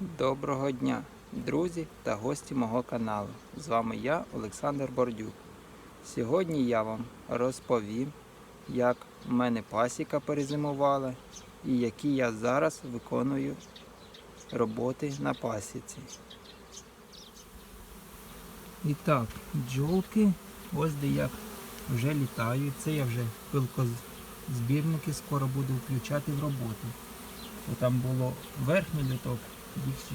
Доброго дня, друзі та гості мого каналу. З вами я, Олександр Бордюк. Сьогодні я вам розповім, як в мене пасіка перезимувала і які я зараз виконую роботи на пасіці. І так, бджолки, ось де як вже літають. Це я вже пилкозбірники скоро буду включати в роботу. Бо там було верхній літок,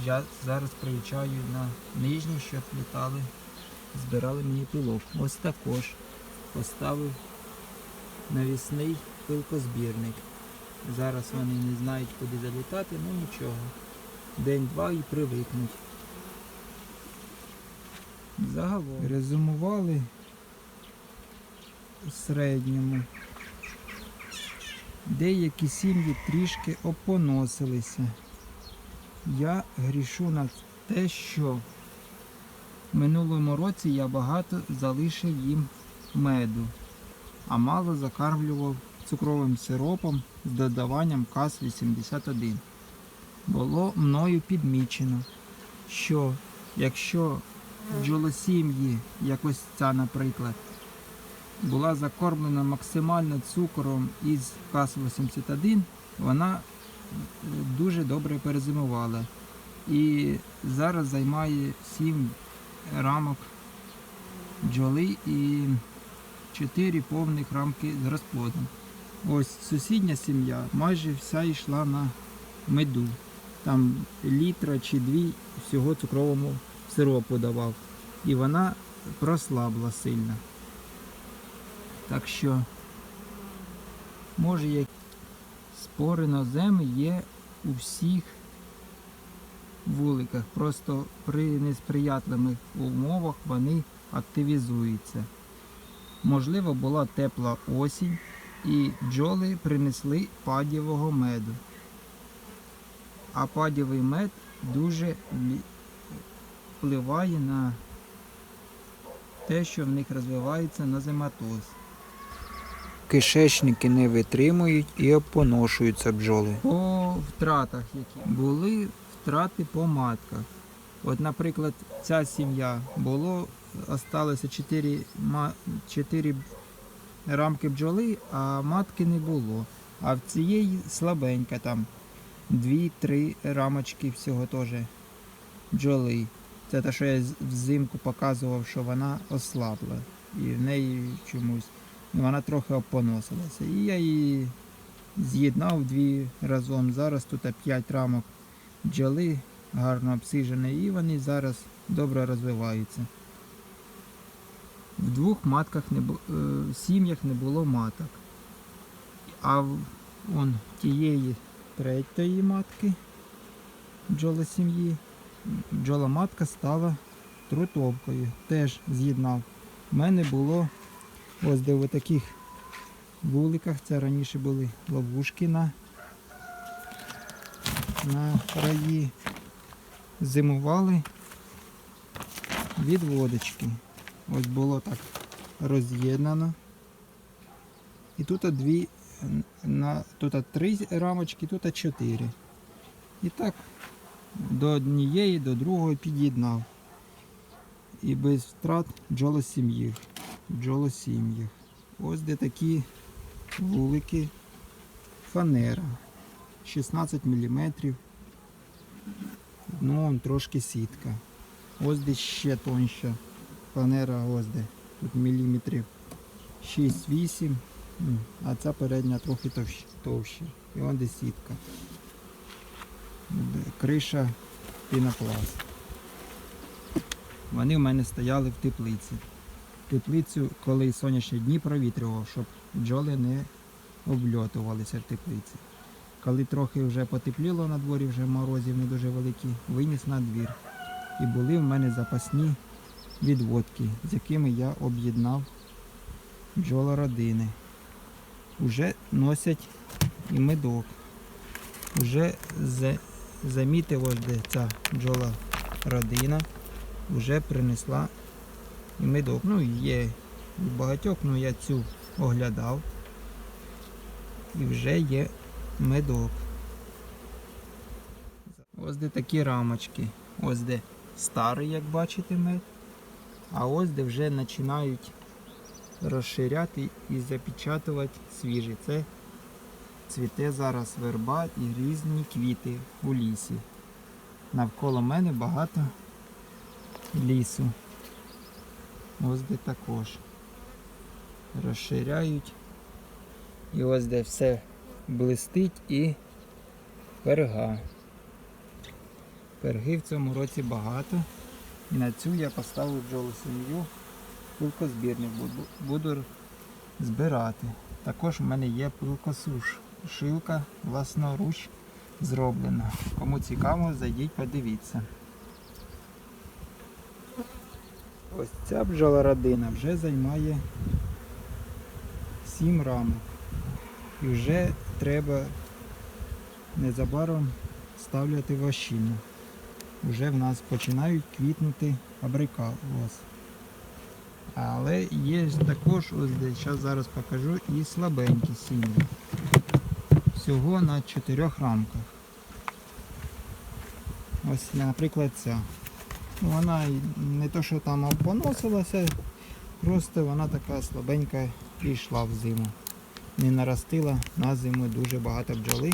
я зараз приїжджаю на нижній, щоб літали, збирали мені пилок. Ось також поставив навісний пилкозбірник. Зараз вони не знають, куди залітати, ну нічого. День-два і привикнуть. Загалом резюмували в середньому. Деякі сім'ї трішки опоносилися. Я грішу на те, що минулому році я багато залишив їм меду, а мало закармлював цукровим сиропом з додаванням КАС-81. Було мною підмічено, що якщо бджолосім'ї, як ось ця, наприклад, була закормлена максимально цукром із КАС-81, вона дуже добре перезимувала. І зараз займає 7 рамок бджоли і 4 повних рамки з розплодом. Ось сусідня сім'я майже вся йшла на меду. Там літра чи дві всього цукровому сиропу давав. І вона прослабла сильно. Так що, може, як спори на земи є у всіх вуликах. Просто при несприятливих умовах вони активізуються. Можливо, була тепла осінь і бджоли принесли падівого меду. А падівий мед дуже впливає на те, що в них розвивається назематоз. Кишечники не витримують і опоношуються бджоли. По втратах, які були втрати по матках. От, наприклад, ця сім'я було, осталося 4, 4 рамки бджоли, а матки не було. А в цієї слабенька там 2-3 рамочки всього теж бджоли. Це те, що я взимку показував, що вона ослабла. І в неї чомусь вона трохи опоносилася. І я її з'єднав дві разом. Зараз тут 5 рамок бджоли гарно обсижені, і вони зараз добре розвиваються. В двох матках не бу- е, сім'ях не було маток. А в он, тієї третьої матки бджоли сім'ї бджола матка стала трутовкою. Теж з'єднав. У мене було ось де в таких вуликах, це раніше були ловушки на, на раї. Зимували відводочки. Ось було так роз'єднано. І тут дві, на, тут три рамочки, тут чотири. І так до однієї, до другої під'єднав. І без втрат бджолосім'їх. Бджолосім'їх. Ось де такі вулики фанера. 16 мм. Ну, он трошки сітка. Ось де ще тонша фанера, ось де. Тут міліметрів 6-8. М, А ця передня трохи товща. І он де сітка. Криша пінопласт. Вони в мене стояли в теплиці. Теплицю, коли сонячні дні провітрював, щоб бджоли не обльотувалися в теплиці. Коли трохи вже потепліло на дворі, вже морозів не дуже великі, виніс на двір. І були в мене запасні відводки, з якими я об'єднав бджолородини. Уже носять і медок. Уже за- замітив, де ця бджола родина вже принесла і медок. Ну, є багатьох, ну я цю оглядав. І вже є медок. Ось де такі рамочки. Ось де старий, як бачите, мед. А ось де вже починають розширяти і запечатувати свіжий. Це цвіте зараз верба і різні квіти у лісі. Навколо мене багато лісу. Ось де також. Розширяють. І ось де все блистить і перга. Перги в цьому році багато. І на цю я поставив бджолу сім'ю пилкозбірник. Буду, збирати. Також у мене є пилкосуш. Шилка власноруч зроблена. Кому цікаво, зайдіть, подивіться. Ось ця бджола родина вже займає 7 рамок. І вже треба незабаром ставляти вощину. Вже в нас починають квітнути абрика. Але є також, ось де зараз зараз покажу, і слабенькі сім'ї. Всього на чотирьох рамках. Ось, наприклад, ця. Вона не то, що там поносилася, просто вона така слабенька і йшла в зиму. Не наростила на зиму дуже багато бджоли.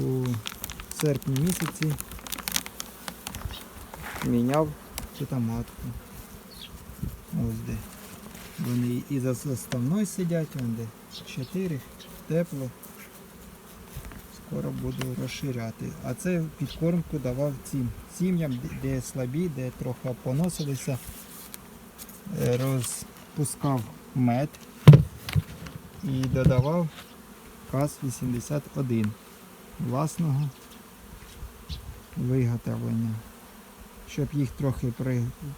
У серпні місяці міняв цю матку. Ось де. Вони і за заставною сидять, вон де чотири, тепло. Скоро буду розширяти. А це підкормку давав цим сім'ям, де- слабі, де трохи поносилися. Е, Розпускав мед і додавав КАЗ-81 власного виготовлення, щоб їх трохи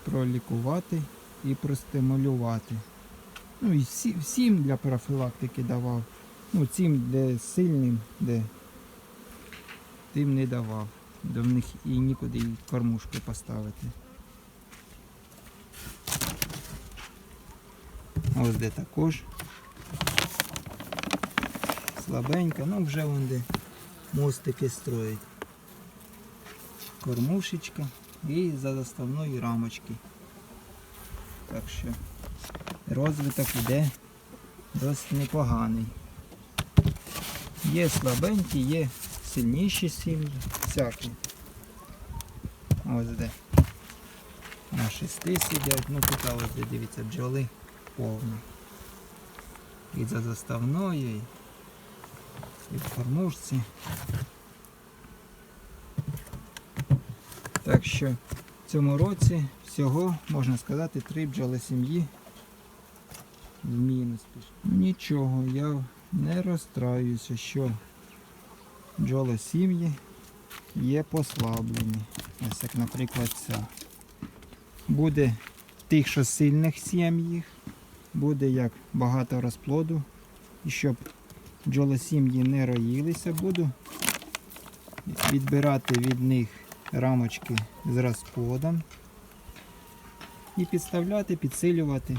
пролікувати і простимулювати. Ну і всім для профілактики давав. Ну, цим, де сильним, де тим не давав. До них і нікуди і кормушки поставити. Ось де також. Слабенько, ну вже вон де мостики строїть. Кормушечка і за заставної рамочки. Так що розвиток іде досить непоганий. Є слабенькі, є сильніші сім'ї, всякі. Ось де. На шести сидять, ну тут ось де дивіться, бджоли повно. І за заставною, і, в кормушці. Так що в цьому році всього, можна сказати, три бджоли сім'ї в мінус. Нічого, я не розстраюся, що бджоли сім'ї є послаблені. Ось як, наприклад, ця. Буде тих, що сильних сім'їх, буде як багато розплоду. І щоб бджоли сім'ї не роїлися, буду відбирати від них рамочки з розплодом і підставляти, підсилювати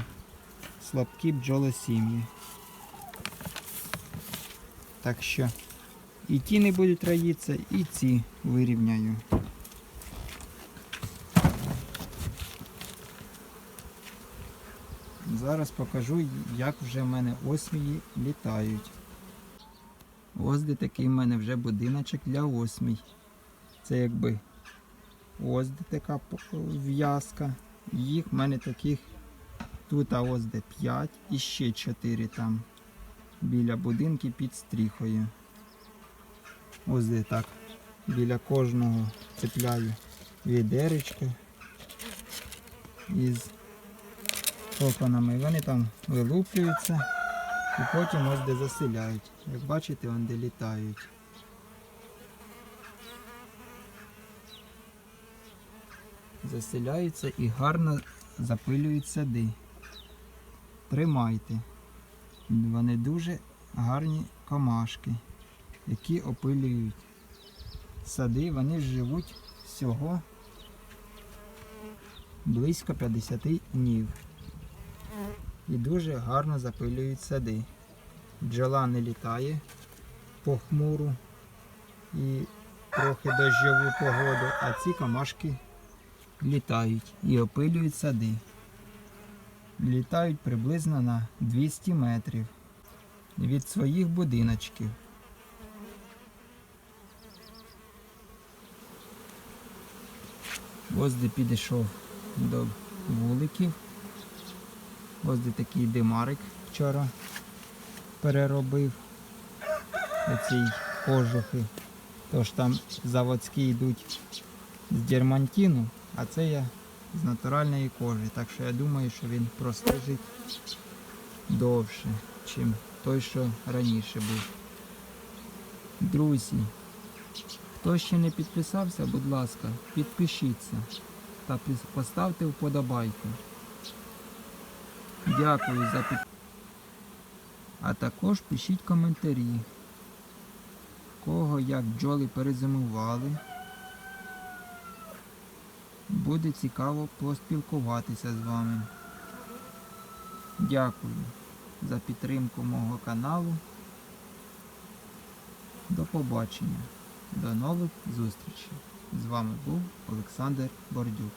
слабкі бджолосім'ї. Так що і ті не будуть роїтися, і ці вирівняю. Зараз покажу, як вже в мене осмії літають. Ось де такий в мене вже будиночок для осмій. Це якби ось де така в'язка. Їх в мене таких тут а ось де 5 і ще 4 там біля будинки під стріхою. Ось де так. Біля кожного цепляю відеречко із коконами. Вони там вилуплюються і потім ось де заселяють. Як бачите, вони де літають. Заселяються і гарно запилюють сади. Тримайте. Вони дуже гарні комашки, які опилюють сади. Вони живуть всього близько 50 днів. І дуже гарно запилюють сади. Бджола не літає по хмуру і трохи дощову погоду, а ці камашки літають і опилюють сади. Літають приблизно на 200 метрів від своїх будиночків. Ось де підійшов до вуликів. Ось де такий димарик вчора переробив. Оці кожухи. Тож там заводські йдуть з дермантину, а це я з натуральної кожи. Так що я думаю, що він прослужить довше, чим той, що раніше був. Друзі, хто ще не підписався, будь ласка, підпишіться та поставте вподобайку. Дякую за під... А також пишіть коментарі, кого як бджоли перезимували. Буде цікаво поспілкуватися з вами. Дякую за підтримку мого каналу. До побачення. До нових зустрічей. З вами був Олександр Бордюк.